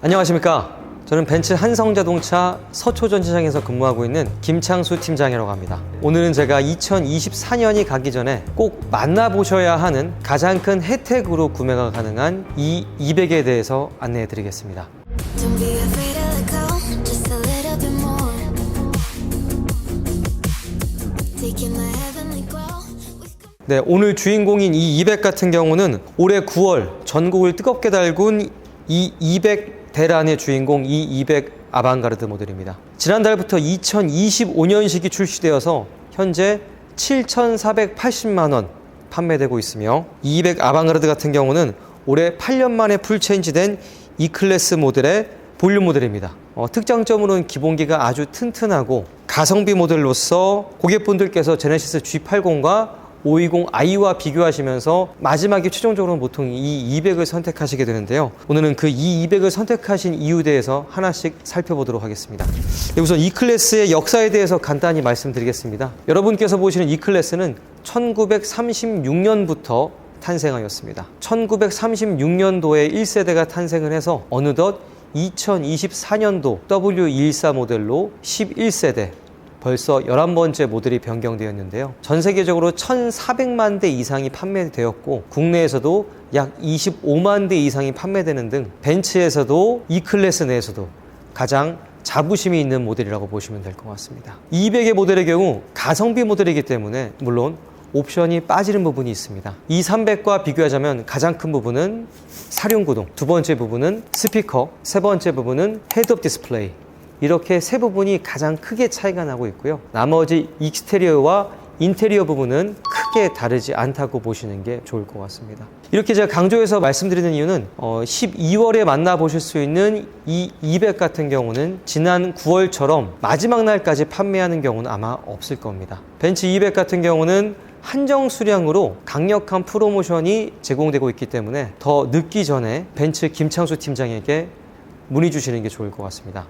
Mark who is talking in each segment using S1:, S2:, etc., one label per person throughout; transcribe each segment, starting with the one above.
S1: 안녕하십니까. 저는 벤츠 한성자동차 서초전시장에서 근무하고 있는 김창수 팀장이라고 합니다. 오늘은 제가 2024년이 가기 전에 꼭 만나보셔야 하는 가장 큰 혜택으로 구매가 가능한 이 200에 대해서 안내해 드리겠습니다. 네, 오늘 주인공인 이 200 같은 경우는 올해 9월 전국을 뜨겁게 달군 이 200 대란의 주인공 이200 아방가르드 모델입니다. 지난달부터 2025년식이 출시되어서 현재 7,480만 원 판매되고 있으며 200 아방가르드 같은 경우는 올해 8년 만에 풀체인지된 E 클래스 모델의 볼륨 모델입니다. 어, 특장점으로는 기본기가 아주 튼튼하고 가성비 모델로서 고객분들께서 제네시스 G80과 520i와 비교하시면서 마지막에 최종적으로 보통 이 200을 선택하시게 되는데요. 오늘은 그 이 200을 선택하신 이유에 대해서 하나씩 살펴보도록 하겠습니다. 네, 우선 E 클래스의 역사에 대해서 간단히 말씀드리겠습니다. 여러분께서 보시는 E 클래스는 1936년부터 탄생하였습니다. 1936년도에 1세대가 탄생을 해서 어느덧 2024년도 W214 모델로 11세대 벌써 11번째 모델이 변경되었는데요. 전 세계적으로 1,400만 대 이상이 판매되었고 국내에서도 약 25만 대 이상이 판매되는 등 벤츠에서도 E 클래스 내에서도 가장 자부심이 있는 모델이라고 보시면 될 것 같습니다. 200의 모델의 경우 가성비 모델이기 때문에 물론 옵션이 빠지는 부분이 있습니다. 이 300과 비교하자면 가장 큰 부분은 사륜구동, 두 번째 부분은 스피커, 세 번째 부분은 헤드업 디스플레이. 이렇게 세 부분이 가장 크게 차이가 나고 있고요. 나머지 익스테리어와 인테리어 부분은 크게 다르지 않다고 보시는 게 좋을 것 같습니다. 이렇게 제가 강조해서 말씀드리는 이유는 어, 12월에 만나보실 수 있는 이 200 같은 경우는 지난 9월처럼 마지막 날까지 판매하는 경우는 아마 없을 겁니다. 벤츠 200 같은 경우는 한정 수량으로 강력한 프로모션이 제공되고 있기 때문에 더 늦기 전에 벤츠 김창수 팀장에게 문의 주시는 게 좋을 것 같습니다.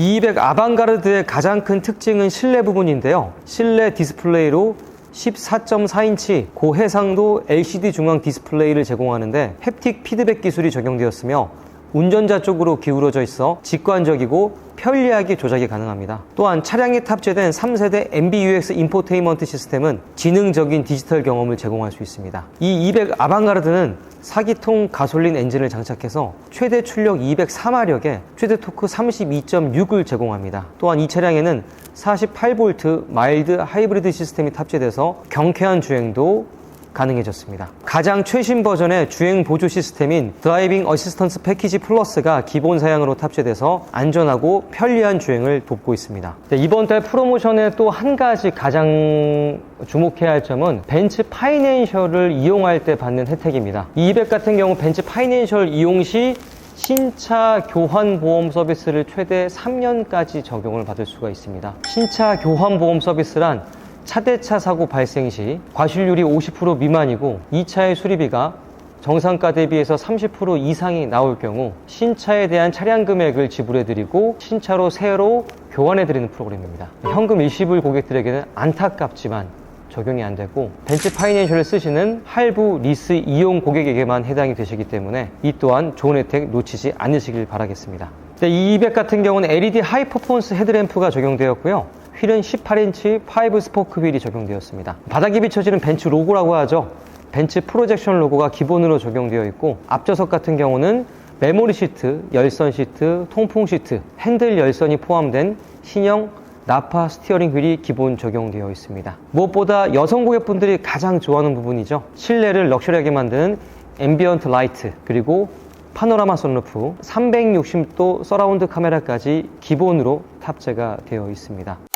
S1: 200 아방가르드의 가장 큰 특징은 실내 부분인데요. 실내 디스플레이로 14.4인치 고해상도 LCD 중앙 디스플레이를 제공하는데 햅틱 피드백 기술이 적용되었으며 운전자 쪽으로 기울어져 있어 직관적이고 편리하게 조작이 가능합니다. 또한 차량에 탑재된 3세대 MBUX 인포테인먼트 시스템은 지능적인 디지털 경험을 제공할 수 있습니다. 이 200 아방가르드는 4기통 가솔린 엔진을 장착해서 최대 출력 204마력에 최대 토크 32.6을 제공합니다. 또한 이 차량에는 48V 마일드 하이브리드 시스템이 탑재돼서 경쾌한 주행도 가능해졌습니다. 가장 최신 버전의 주행 보조 시스템인 드라이빙 어시스턴스 패키지 플러스가 기본 사양으로 탑재돼서 안전하고 편리한 주행을 돕고 있습니다. 네, 이번 달 프로모션에 또한 가지 가장 주목해야 할 점은 벤츠 파이낸셜을 이용할 때 받는 혜택입니다. 이 200 같은 경우 벤츠 파이낸셜 이용 시 신차 교환 보험 서비스를 최대 3년까지 적용을 받을 수가 있습니다. 신차 교환 보험 서비스란 차대차 사고 발생 시 과실률이 50% 미만이고 이 차의 수리비가 정상가 대비해서 30% 이상이 나올 경우 신차에 대한 차량 금액을 지불해드리고 신차로 새로 교환해드리는 프로그램입니다. 현금 일시불 고객들에게는 안타깝지만 적용이 안 되고 벤츠 파이낸셜을 쓰시는 할부 리스 이용 고객에게만 해당이 되시기 때문에 이 또한 좋은 혜택 놓치지 않으시길 바라겠습니다. 네, 이200 같은 경우는 LED 하이 퍼포먼스 헤드램프가 적용되었고요. 휠은 18인치 5 스포크 휠이 적용되었습니다. 바닥에 비춰지는 벤츠 로고라고 하죠. 벤츠 프로젝션 로고가 기본으로 적용되어 있고 앞좌석 같은 경우는 메모리 시트, 열선 시트, 통풍 시트, 핸들 열선이 포함된 신형 나파 스티어링 휠이 기본 적용되어 있습니다. 무엇보다 여성 고객분들이 가장 좋아하는 부분이죠. 실내를 럭셔리하게 만드는 앰비언트 라이트 그리고 파노라마 선루프 360도 서라운드 카메라까지 기본으로 탑재가 되어 있습니다.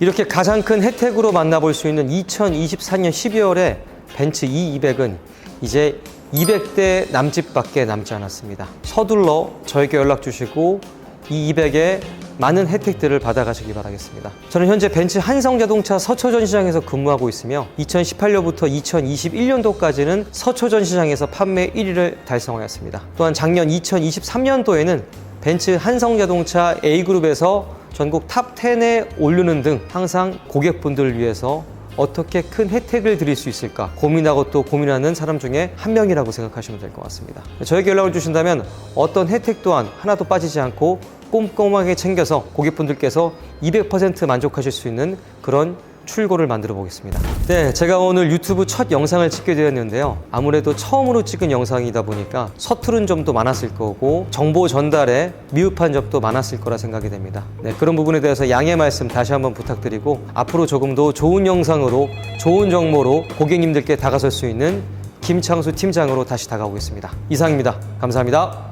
S1: 이렇게 가장 큰 혜택으로 만나볼 수 있는 2024년 12월에 벤츠 E200은 이제 200대 남집밖에 남지 않았습니다. 서둘러 저에게 연락 주시고 이 200의 많은 혜택들을 받아가시기 바라겠습니다. 저는 현재 벤츠 한성자동차 서초전시장에서 근무하고 있으며 2018년부터 2021년도까지는 서초전시장에서 판매 1위를 달성하였습니다. 또한 작년 2023년도에는 벤츠 한성자동차 A그룹에서 전국 탑 10에 오르는 등 항상 고객분들을 위해서 어떻게 큰 혜택을 드릴 수 있을까 고민하고 또 고민하는 사람 중에 한 명이라고 생각하시면 될 것 같습니다. 저에게 연락을 주신다면 어떤 혜택 또한 하나도 빠지지 않고 꼼꼼하게 챙겨서 고객분들께서 200% 만족하실 수 있는 그런 출고를 만들어 보겠습니다. 네, 제가 오늘 유튜브 첫 영상을 찍게 되었는데요. 아무래도 처음으로 찍은 영상이다 보니까 서투른 점도 많았을 거고 정보 전달에 미흡한 점도 많았을 거라 생각이 됩니다. 네, 그런 부분에 대해서 양해 말씀 다시 한번 부탁드리고 앞으로 조금 더 좋은 영상으로 좋은 정보로 고객님들께 다가설 수 있는 김창수 팀장으로 다시 다가오겠습니다. 이상입니다. 감사합니다.